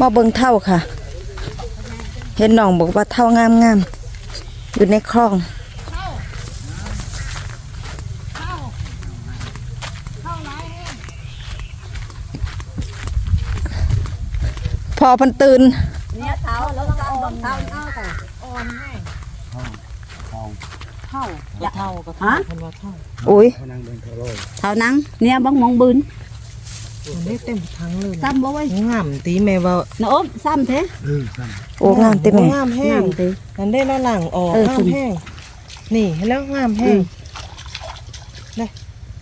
มาเบิงเท่าค่ะ เห็นน้องบอกว่าเท่างามงามอยู่ในคลองพอพันตื่นเนี่ยเท้าแล้วก็เอาเท้าเอาแต่อ่อนให้เท้าเท้าเท่าก็เท่าคนว่าเท่าอุ้ยเท้านังเนี่ยบังมองบืน ได้เต็มทั้งเลยซ้ำบ่ไว้งามตีแม่ว่าน้อมซ้ำเถอะโอ้งามเต็มแม่งามแห้งน้ำเถอะนั่นได้แล้วหลังออกเอองาคุมณแห้งนี่แล้วงามแห้งได้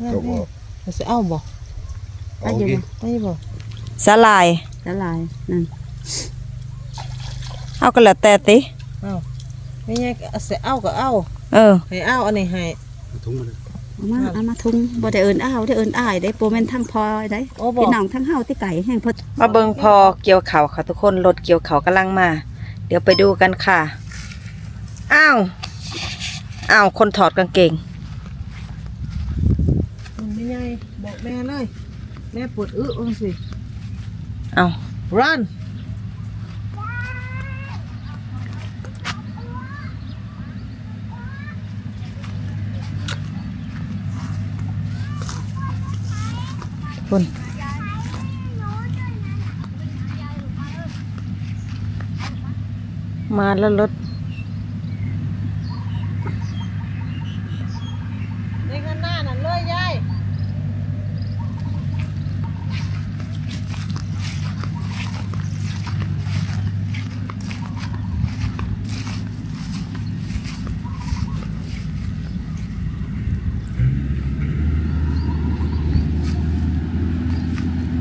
งามแห้งเราจะเอาบ่ได้อยู่บ่ได้บ่สลายละลายนั่นเอาก็แล้วแต่ติเอาไม่ใช่เอาเสียเอาก็เอาเออให้เอาอันนี้ให้เอามาเอามาทุงบ่ได้เอิ้นอ้าวได้เอิ้นอ้ายได้โปรแม่นทั้งพอได้โอ้บ่พี่น้องทั้งเฮาที่ไก่แห้งพอมาเบิ่งพอเกี่ยวเขาค่ะทุกคนรถเกี่ยวเขากำลังมา เดี๋ยวไปดูกันค่ะอ้าวอ้าวคนถอดกางเกง มันไม่ใหญ่บอกแม่เลย แม่ปวดอึเอาสิอ้าว run คุณมาแล้วรถ ในข้างหน้านั่นเลยยาย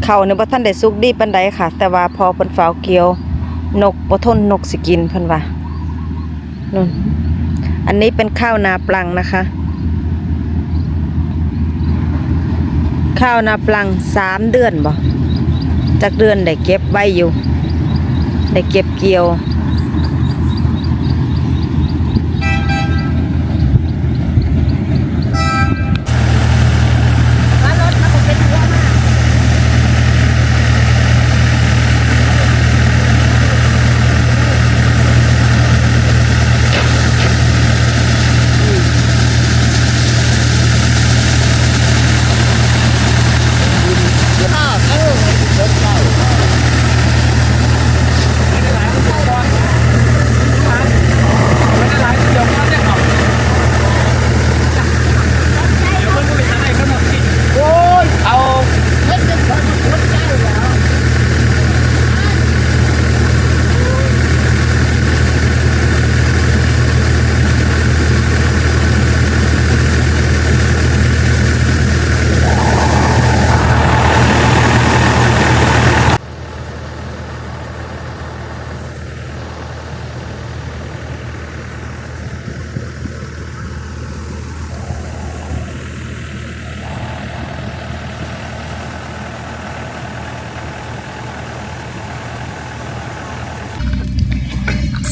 เขาเนี่ยบ่ท่านได้สุกดีปันใดค่ะ แต่ว่าพอเพิ่นฝ้าวเกี่ยวนกบ่ทนนกสิกินเพิ่นว่านู่นอันนี้เป็นข้าวนาปลังนะคะ ข้าวนาปลังสามเดือนบ่จากเดือนได้เก็บไว้อยู่ ได้เก็บเกี่ยว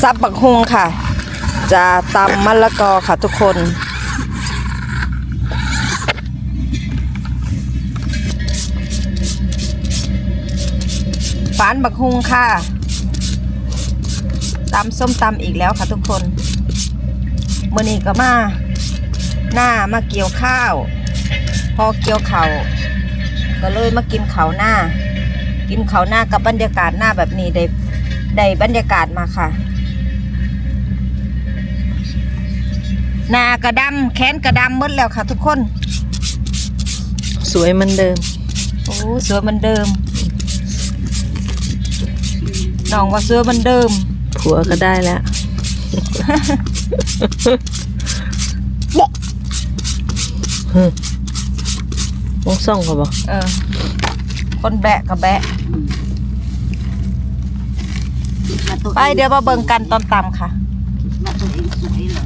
ซับบักฮวงค่ะ จะตำมะละกอค่ะทุกคนฝานบักฮุงค่ะตำส้มตำอีกแล้วค่ะทุกคนเมื่อนี้ก็มา หน้ามาเกี่ยวข้าว พอเกี่ยวเขาก็เลยมากินเขาหน้า กินเขาหน้ากับบรรยากาศหน้าแบบนี้ได้ได้บรรยากาศมาค่ะ หน้ากระดำแขนกระดำหมดแล้วค่ะ ทุกคน สวยเหมือนเดิม โอ้สวยเหมือนเดิมน้องว่าสวยเหมือนเดิม ผัวก็ได้แล้วฮึมองส่องเขาบอกเออ คนแบะกับแบะมาตัวไปเดี๋ยวมาเบิ่งกันตอนตำค่ะ มาตัวเองสวยเหรอ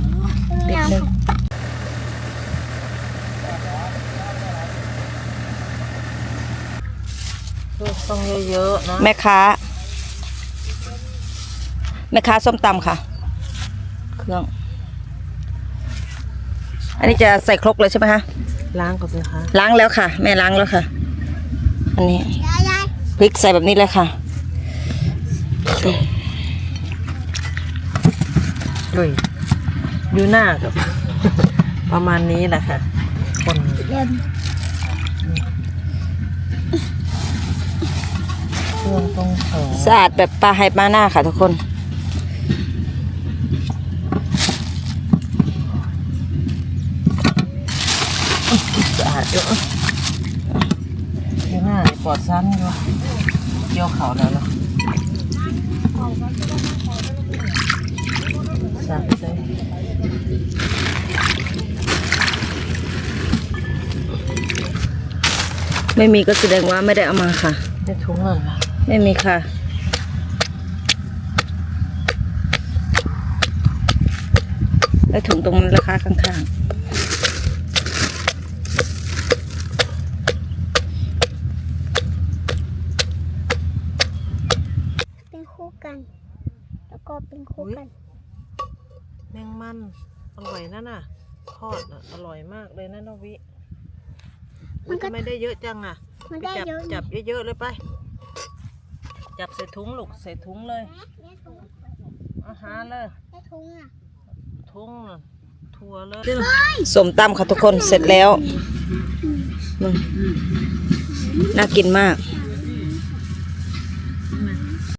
นิดนึง ต้องเยอะๆนะแม่ค้า แม่ค้าส้มตำค่ะ เครื่อง อันนี้จะใส่ครกเลยใช่ไหมคะ ล้างก่อนสิคะล้างแล้วค่ะ แม่ล้างแล้วค่ะ อันนี้พริกใส่แบบนี้เลยค่ะนี่ดุยอยู่หน้ากับ ประมาณนี้แหละค่ะ คน เล่นเครื่องตรงแขนสะอาดแบบปลาไฮปลาหน้าค่ะทุกคน สะอาดเยอะอยู่หน้าปลอดซ้ำอยู่เกี่ยวเขาแล้วเนาะสามใจไม่มีก็แสดงว่าไม่ได้เอามาค่ะ ได้ถุงนั่นล่ะ ไม่มีค่ะ แล้วถุงตรงนั้นราคาข้างเป็นคู่กัน แล้วก็เป็นคู่กัน แมงมัน อร่อยนั่นน่ะ ทอดน่ะ อร่อยมากเลยนะนวิ มันก็ทำไมได้เยอะจังอะ มันไปได้จับเยอะจับเยอะๆเลยไป จับใส่ถุงลูกใส่ถุงเลยแม่ถุงอาหารเลยแม่ถุงอะถุงน่ะถั่วเลยๆสมตำค่ะทุกคนเสร็จแล้วอืมน่ากินมากแ